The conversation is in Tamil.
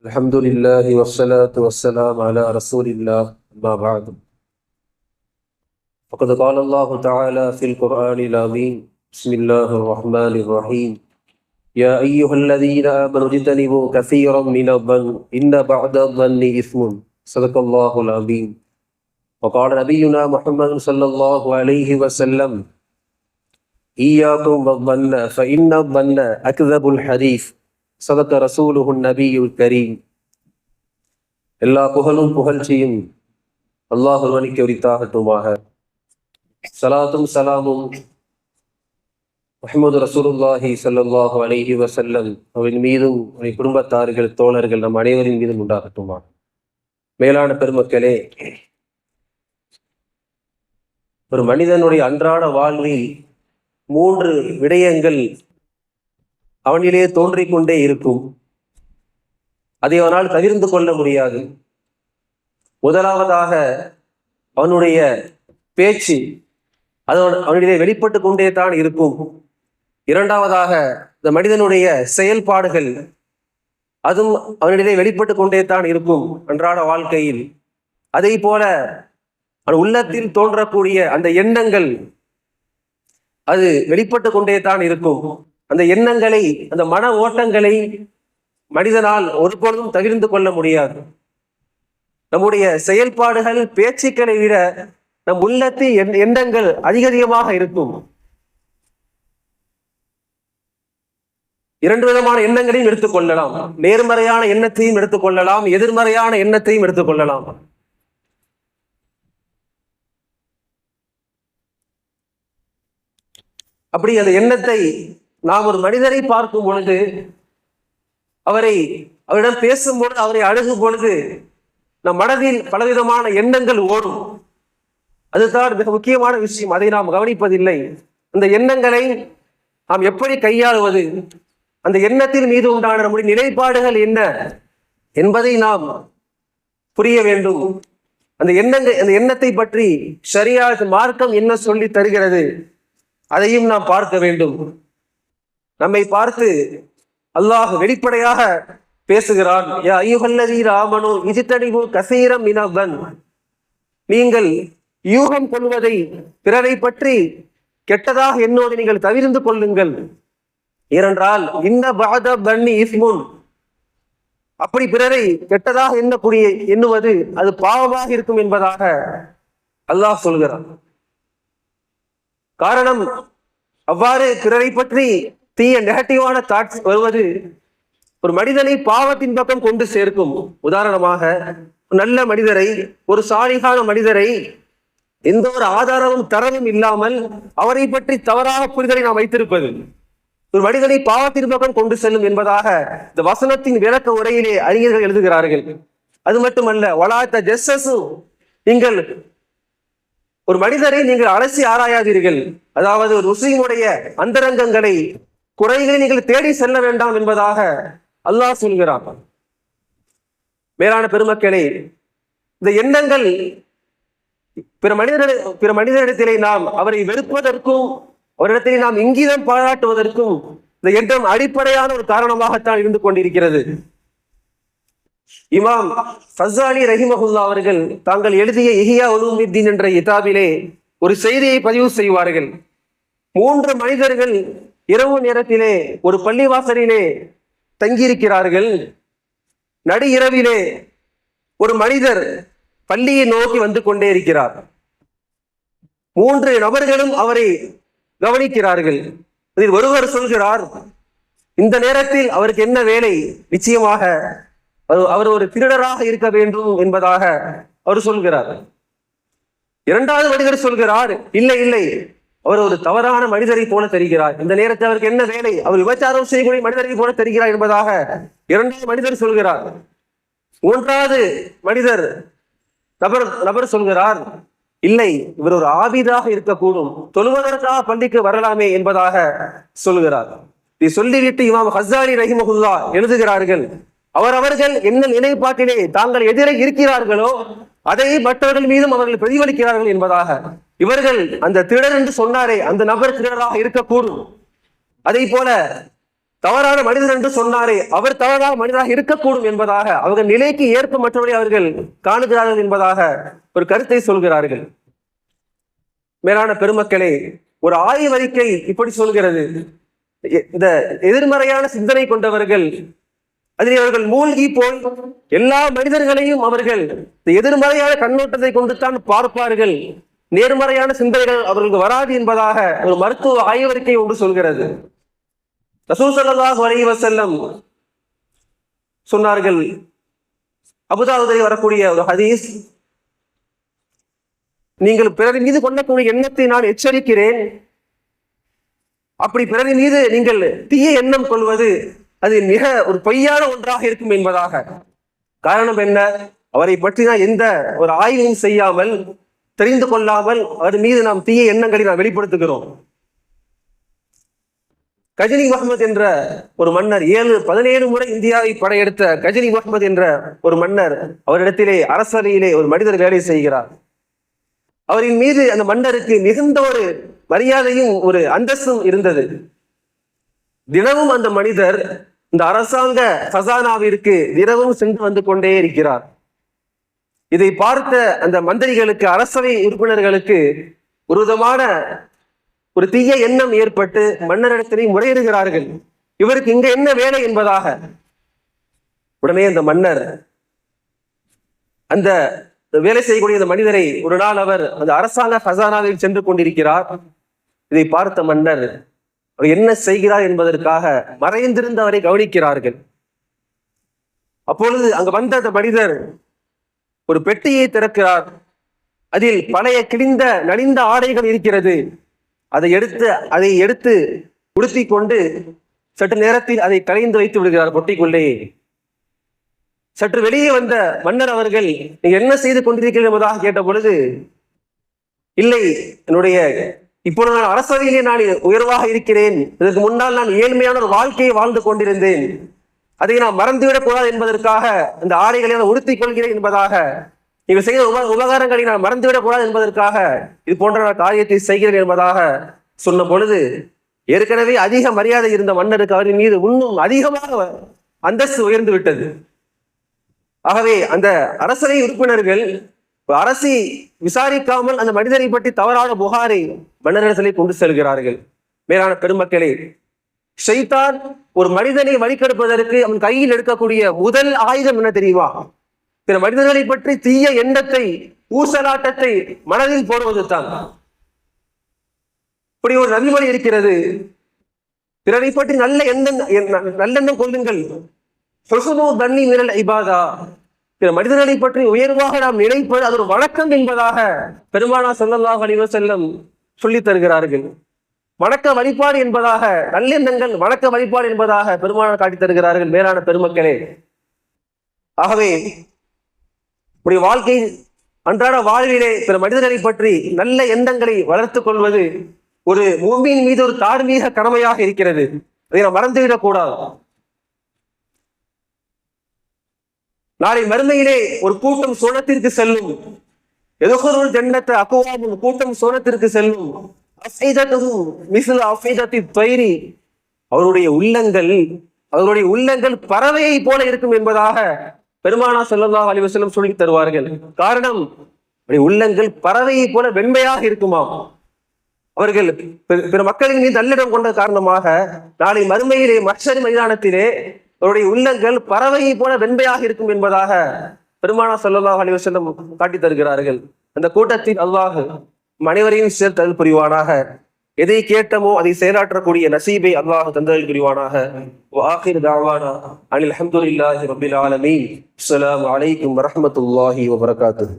الحمد لله والصلاة والسلام على رسول الله. ما بعد. فقد قال الله تعالى في القرآن العظيم بسم الله الرحمن الرحيم. يا أيها الذين آمنوا اجتنبوا كثيرا من الظن إن بعد الظن إثم. صدق الله العظيم. وقال نبينا محمد صلى الله عليه وسلم إياكم والظن فإن الظن أكذب الحديث. சதக்க ரசூலுஹுன் நபியுல் கரீம். எல்லா புகழும் புகழ்ச்சியும் அல்லாஹ் உரித்தாகட்டுமாக. சலாத்தும் சலாமும் முஹம்மது ரசூலுல்லாஹி சல்லாஹு அலஹி வசல்லம் அவரின் மீதும் அவரின் குடும்பத்தார்கள் தோழர்கள் நம் அனைவரின் மீதும் உண்டாகட்டுமாக. மேலான பெருமக்களே ஒரு மனிதனுடைய அன்றாட வாழ்வில் மூன்று விடயங்கள் அவனிலே தோன்றிக் கொண்டே இருக்கும். அதை அவனால் தவிர்ந்து கொள்ள முடியாது. முதலாவதாக அவனுடைய பேச்சு அது அவனிடையே வெளிப்பட்டு கொண்டே தான் இருக்கும். இரண்டாவதாக இந்த மனிதனுடைய செயல்பாடுகள் அதுவும் அவனிடையே வெளிப்பட்டு கொண்டே தான் இருக்கும் அன்றாட வாழ்க்கையில். அதே போல அவன் உள்ளத்தில் தோன்றக்கூடிய அந்த எண்ணங்கள் அது வெளிப்பட்டு கொண்டே தான் இருக்கும். அந்த எண்ணங்களை அந்த மன ஓட்டங்களை மனிதனால் ஒருபொழுதும் தகிர்ந்து கொள்ள முடியாது. நம்முடைய செயல்பாடுகள் பேச்சுக்களை விட நம் உள்ளத்தின் எண்ணங்கள் அதிக அதிகமாக இருக்கும். இரண்டு விதமான எண்ணங்களையும் எடுத்துக்கொள்ளலாம் நேர்மறையான எண்ணத்தையும் எடுத்துக்கொள்ளலாம் எதிர்மறையான எண்ணத்தையும் எடுத்துக்கொள்ளலாம் அப்படி அந்த எண்ணத்தை நாம் ஒரு மனிதரை பார்க்கும் பொழுது அவரை அவரிடம் பேசும்பொழுது அவரை அணுகும் பொழுது நம் மனதில் பலவிதமான எண்ணங்கள் ஓடும். அதுதான் மிக முக்கியமான விஷயம். அதை நாம் கவனிப்பதில்லை. அந்த எண்ணங்களை நாம் எப்படி கையாளுவது? அந்த எண்ணத்தின் மீது உண்டான நம்முடைய நிலைப்பாடுகள் என்ன? என்பதை நாம் புரிய வேண்டும். அந்த எண்ணங்கள் அந்த எண்ணத்தை பற்றி சரியாக மார்க்கம் என்ன சொல்லி தருகிறது? அதையும் நாம் பார்க்க வேண்டும். நம்மை பார்த்து அல்லாஹ் வெளிப்படையாக பேசுகிறான். யா ஐயுகல்லதி கசீரம் இனவன் நீங்கள் யூகம் கொள்வதை பிறரை பற்றி கெட்டதாக எண்ணோடு நீங்கள் தவிர்ந்து கொள்ளுங்கள். ஏனென்றால் இந்த பாத பன்னி இஸ்முன். அப்படி பிறரை கெட்டதாக எண்ணக்கூடிய எண்ணுவது அது பாவமாக இருக்கும் என்பதாக அல்லாஹ் சொல்கிறான். காரணம் அவ்வாறு பிறரை பற்றி தீய நெகட்டிவான தாட்ஸ் வருவது ஒரு மனிதனை பாவத்தின் பக்கம் கொண்டு சேர்க்கும். உதாரணமாக நல்ல மனிதரை ஒரு சாலிகான மனிதரை எந்த ஒரு ஆதாரமும் தரவும் இல்லாமல் அவரை பற்றி தவறாக புரிதலை நாம் வைத்திருப்பது. ஒரு மனிதனை பாவத்தின் பக்கம் கொண்டு செல்லும் என்பதாக இந்த வசனத்தின் விளக்க உரையிலே அறிஞர்கள் எழுதுகிறார்கள். அது மட்டுமல்ல வளாத்த ஜெஸ்ஸஸு. நீங்கள் ஒரு மனிதரை நீங்கள் அலசி ஆராயாதீர்கள். அதாவது ஒரு முஸ்லீமுடைய அந்தரங்கங்களை குறைகளை நீங்கள் தேடி செல்ல வேண்டாம் என்பதாக அல்லாஹ் சொல்கிறான். மேலான பெருமக்களே இந்த எண்ணங்கள் பிற மனிதர் பிற மனிதரிடத்திலே நாம் அவரை வெறுப்பதற்கும் அவரிடத்திலே நாம் இங்கிதம் பாராட்டுவதற்கும் இந்த எண்ணம் அடிப்படையான ஒரு காரணமாகத்தான் இருந்து கொண்டிருக்கிறது. இமாம் ஃபசாலி ரஹிமஹுல்லா அவர்கள் தாங்கள் எழுதிய இஹியா உலுமித்தீன் என்ற இதாபிலே ஒரு செய்தியை பதிவு செய்வார்கள். மூன்று மனிதர்கள் இரவு நேரத்திலே ஒரு பள்ளிவாசலிலே தங்கியிருக்கிறார்கள். நடு இரவிலே ஒரு மனிதர் பள்ளியை நோக்கி வந்து கொண்டே இருக்கிறார். மூன்று நபர்களும் அவரை கவனிக்கிறார்கள். இதில் ஒருவர் சொல்கிறார் இந்த நேரத்தில் அவருக்கு என்ன வேலை? நிச்சயமாக அவர் ஒரு திருடராக இருக்க வேண்டும் என்பதாக அவர் சொல்கிறார். இரண்டாவது மனிதர் சொல்கிறார் இல்லை இல்லை அவர் ஒரு தவறான மனிதரை போல தெரிகிறார். இந்த நேரத்தில் அவருக்கு என்ன வேலை? அவர் விபச்சாரம் செய்யக்கூடிய மனிதரை போல தெரிகிறார் என்பதாக இரண்டாவது மனிதர் சொல்கிறார். மூன்றாவது மனிதர் நபர் நபர் சொல்கிறார் இல்லை இவர் ஒரு ஆபிதாக இருக்கக்கூடும். தொழுவதற்காக பள்ளிக்கு வரலாமே என்பதாக சொல்கிறார். இதை சொல்லிவிட்டு இமாம் ஹசாரி ரஹிமகுல்லா எழுதுகிறார்கள் அவரவர்கள் என்ன நிலைப்பாட்டிலே தாங்கள் எதிரே இருக்கிறார்களோ அதை மற்றவர்கள் மீதும் அவர்கள் பிரதிபலிக்கிறார்கள் என்பதாக இவர்கள் அந்த திருடர் என்று சொன்னாரே அந்த நபர் திருடராக இருக்கக்கூடும். அதே போல தவறான மனிதர் என்று சொன்னாரே அவர் தவறான மனிதராக இருக்கக்கூடும் என்பதாக அவர்கள் நிலைக்கு ஏற்ப மற்றவரை அவர்கள் காணுகிறார்கள் என்பதாக ஒரு கருத்தை சொல்கிறார்கள். மேலான பெருமக்களே ஒரு ஆய்வறிக்கை இப்படி சொல்கிறது. எ- இந்த எதிர்மறையான சிந்தனை கொண்டவர்கள் அதில் அவர்கள் மூழ்கி போய் எல்லா மனிதர்களையும் அவர்கள் எதிர்மறையான கண்ணோட்டத்தை கொண்டுத்தான் பார்ப்பார்கள். நேர்மறையான சிந்தனைகள் அவர்களுக்கு வராது என்பதாக ஒரு மருத்துவ ஆய்வறிக்கை ஒன்று சொல்கிறது. ரசூல் ஸல்லல்லாஹு அலைஹி சொன்னார்கள். அபுதாபுதில் வரக்கூடிய ஒரு ஹதீஸ் நீங்கள் பிறர் மீது கொள்ளக்கூடிய எண்ணத்தை நான் எச்சரிக்கிறேன். அப்படி பிறரின் மீது நீங்கள் தீய எண்ணம் கொள்வது அது மிக ஒரு பொய்யான ஒன்றாக இருக்கும் என்பதாக. காரணம் என்ன? அவரை பற்றி நான் எந்த ஒரு ஆய்வையும் செய்யாமல் தெரிந்து கொள்ளாமல் அது மீது நாம் தீய எண்ணங்களை நாம் வெளிப்படுத்துகிறோம். கஜினி முகமது என்ற ஒரு மன்னர் ஏழு பதினேழு முறை இந்தியாவை படையெடுத்த கஜினி முகமது என்ற ஒரு மன்னர் அவரிடத்திலே அரசவையிலே ஒரு மனிதர் வேலை செய்கிறார். அவரின் மீது அந்த மன்னருக்கு மிகுந்த ஒரு மரியாதையும் ஒரு அந்தஸ்தும் இருந்தது. தினமும் அந்த மனிதர் இந்த அரசாங்க சசானாவிற்கு தினமும் சென்று வந்து கொண்டே இருக்கிறார். இதை பார்த்த அந்த மந்திரிகளுக்கு அரசவை உறுப்பினர்களுக்கு ஒரு விதமான ஒரு தீய எண்ணம் ஏற்பட்டு மன்னரிடத்திலே முறையிடுகிறார்கள். இவருக்கு இங்க என்ன வேலை என்பதாக உடனே அந்த மன்னர் அந்த வேலை செய்யக்கூடிய அந்த மனிதரை ஒரு நாள் அவர் அந்த அரசாங்க ஹசானாவில் சென்று கொண்டிருக்கிறார். இதை பார்த்த மன்னர் அவர் என்ன செய்கிறார் என்பதற்காக மறைந்திருந்தவரை கவனிக்கிறார்கள். அப்பொழுது அங்கு வந்த அந்த மனிதர் ஒரு பெட்டியை திறக்கிறார். அதில் பழைய கிழிந்த நலிந்த ஆடைகள் இருக்கிறது. அதை எடுத்து அதை எடுத்து உடுத்தி கொண்டு சற்று நேரத்தில் அதை கலைந்து வைத்து விடுகிறார் பொட்டிக்குள்ளே. சற்று வெளியே வந்த மன்னர் அவர்கள் நீங்க என்ன செய்து கொண்டிருக்கிறீர்கள் என்பதாக கேட்ட பொழுது இல்லை என்னுடைய இப்பொழுது நான் அரசவையிலே நான் உயர்வாக இருக்கிறேன். இதற்கு முன்னால் நான் ஏழ்மையான ஒரு வாழ்க்கையை வாழ்ந்து கொண்டிருந்தேன். அதை நான் மறந்துவிடக் கூடாது என்பதற்காக அந்த ஆடைகளை நான் உடுத்திக் கொள்கிறேன் என்பதாக. நீங்கள் செய்த உப உபகாரங்களை நான் மறந்துவிடக் கூடாது என்பதற்காக இது போன்ற நான் காரியத்தை செய்கிறேன் என்பதாக சொன்ன பொழுது ஏற்கனவே அதிக மரியாதை இருந்த மன்னருக்கு அவரின் மீது இன்னும் அதிகமாக அந்தஸ்து உயர்ந்து விட்டது. ஆகவே அந்த அரசவை உறுப்பினர்கள் அரசி விசாரிக்காமல் அந்த மனிதரை பற்றி தவறான புகாரை மன்னரசலை கொண்டு செல்கிறார்கள். மேலான பெருமக்களே ஷைத்தான் ஒரு மனிதனை வழிகெடுப்பதற்கு அவன் கையில் எடுக்கக்கூடிய முதல் ஆயுதம் என்ன தெரியுமா? பிற மனிதர்களை பற்றி தீய எண்ணத்தை ஊசலாட்டத்தை மனதில் போடுவது தான் இப்படி ஒரு நபிமொழி இருக்கிறது. பிறரை பற்றி நல்ல எண்ணம் நல்லெண்ணம் கொள்ளுங்கள். ஹுஸ்னு தன்னி நிரல் ஐபாதா பிற மனிதர்களை பற்றி உயர்வாக நாம் நினைப்பது அது ஒரு வழக்கம் என்பதாக பெருமானா ஸல்லல்லாஹு அலைஹி செல்லம் சொல்லித் தருகிறார்கள். வணக்க வழிபாடு என்பதாக நல்லெண்ணங்கள் வணக்க வழிபாடு என்பதாக பெருமானார் காட்டித் தருகிறார்கள் மேலான பெருமக்களே. ஆகவே உடைய வாழ்க்கை அன்றாட வாழ்விலே பிற மனிதர்களை பற்றி நல்ல எண்ணங்களை வளர்த்துக் கொள்வது ஒரு பூமியின் மீது ஒரு தார்மீக கடமையாக இருக்கிறது. அதை நாம் மறந்துவிடக்கூடாது நாளை மறுமையிலே ஒரு கூட்டம் சோனத்திற்கு செல்லும். எதுகொருள் ஜன்னத்தை அக்குவாமும் கூட்டம் சோனத்திற்கு செல்லும். மிசில் அஃபைதத்தி தொய்ரி அவருடைய உள்ளங்கள் அவருடைய உள்ளங்கள் பறவையை போல இருக்கும் என்பதாக பெருமானா ஸல்லல்லாஹு அலிவசலம் சொல்லி தருவார்கள். காரணம் உள்ளங்கள் பறவையை போல வெண்மையாக இருக்குமாம். அவர்கள் பிற- மக்களின் மீது நல்லிடம் கொண்ட காரணமாக நாளை மறுமையிலே மற்றொரு மைதானத்திலே அவருடைய உள்ளங்கள் பறவையை போல வெண்மையாக இருக்கும் என்பதாக பெருமானா ஸல்லல்லாஹு அலிவசலம் காட்டி தருகிறார்கள். அந்த கூட்டத்தில் அல்லாஹ் மனைவரையும் சேர் புரிவானாக. எதை கேட்டமோ அதை செயலாற்றக்கூடிய நசீபை அல்லாஹ் தந்தல் புரிவானாக. வாஹிர் தாவானா அனில் அஹமதுல்லாஹி ரபில் ஆலமீன். அஸ்ஸலாமு அலைக்கும் வரஹ்மத்துல்லாஹி வபரகாத்துஹு.